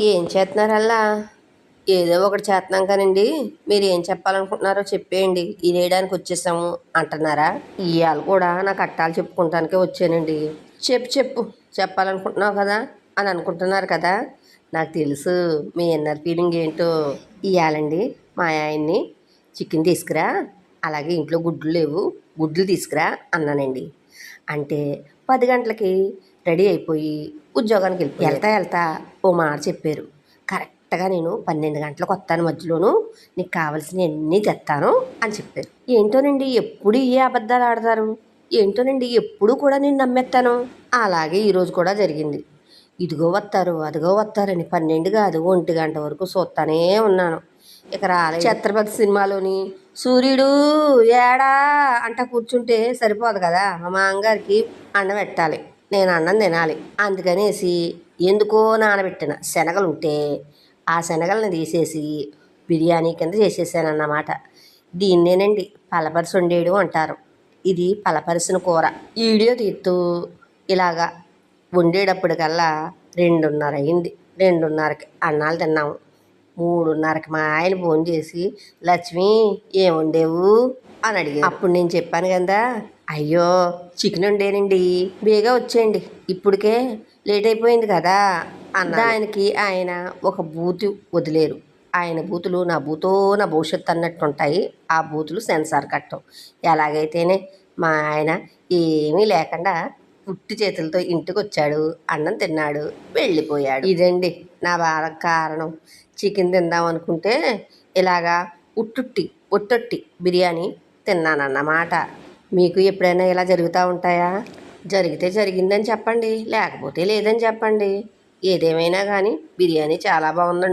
ఏం చేస్తున్నారల్లా? ఏదో ఒకటి చేస్తున్నాం కానండి. మీరు ఏం చెప్పాలనుకుంటున్నారో చెప్పేయండి. ఇదేయడానికి వచ్చేసాము అంటున్నారా? ఇవాళ కూడా నాకు అట్టాలు చెప్పుకుంటానికే వచ్చానండి. చెప్పు చెప్పు. చెప్పాలనుకుంటున్నావు కదా అని అనుకుంటున్నారు కదా? నాకు తెలుసు మీ ఇన్నర్ ఫీలింగ్ ఏంటో. ఇవ్వాలండి మా ఆయన్ని. చికెన్ తీసుకురా. అలాగే ఇంట్లో గుడ్లు లేవు. గుడ్లు తీసుకురా అన్నానండి. అంటే పది గంటలకి రెడీ అయిపోయి ఉద్యోగానికి వెళ్ళి వెళ్తా వెళ్తా ఓ మాట చెప్పారు. కరెక్ట్గా నేను పన్నెండు గంటలకు వస్తాను మధ్యలోను నీకు కావాల్సినవి అన్నీ తెస్తాను అని చెప్పారు. ఏంటోనండి ఎప్పుడు ఏ అబద్ధాలు ఆడతారు? ఏంటోనండి ఎప్పుడు కూడా నేను నమ్మేస్తాను? అలాగే ఈరోజు కూడా జరిగింది. ఇదిగో వస్తారు అదిగో వస్తారని పన్నెండు కాదు ఒంటి గంట వరకు చూస్తానే ఉన్నాను. ఇక రాలే ఛత్రపతి సినిమాలోని సూర్యుడు ఏడా అంట కూర్చుంటే సరిపోదు కదా మా మామగారికి అండ పెట్టాలి. నేను అన్నం తినాలి. అందుకనేసి ఎందుకో నానబెట్టిన శనగలు ఉంటే ఆ శనగలను తీసేసి బిర్యానీ కింద చేసేసానన్నమాట. దీన్నేనండి పలపరుసు వండేయడం అంటారు. ఇది పలపరిసిన కూర. వీడియో తీస్తూ ఇలాగా వండేటప్పటికల్లా రెండున్నర అయింది. రెండున్నరకి అన్నాలు తిన్నాము. మూడున్నరకి మా ఆయన ఫోన్ చేసి లక్ష్మి ఏం వండేవు? అని అడిగారు. అప్పుడు నేను చెప్పాను కదా అయ్యో చికెన్ వండేనండి బేగా వచ్చేయండి ఇప్పటికే లేట్ అయిపోయింది కదా అన్న ఆయనకి ఆయన ఒక బూతు వదిలేరు. ఆయన బూతులు నా బూతో నా భవిష్యత్తు అన్నట్టు ఉంటాయి ఆ బూతులు సెన్సార్ కట్టం. ఎలాగైతేనే మా ఆయన ఏమీ లేకుండా పుట్టి చేతులతో ఇంటికి వచ్చాడు అన్నం తిన్నాడు వెళ్ళిపోయాడు. ఇదండి. నా బాధకు కారణం. చికెన్ తిందాం అనుకుంటే ఇలాగా ఉట్టుట్టి ఒట్టొట్టి బిర్యానీ తిన్నానన్నమాట. మీకు ఎప్పుడైనా ఇలా జరుగుతూ ఉంటాయా? జరిగితే జరిగిందని చెప్పండి లేకపోతే లేదని చెప్పండి. ఏదేమైనా కానీ బిర్యానీ చాలా బాగుందండి.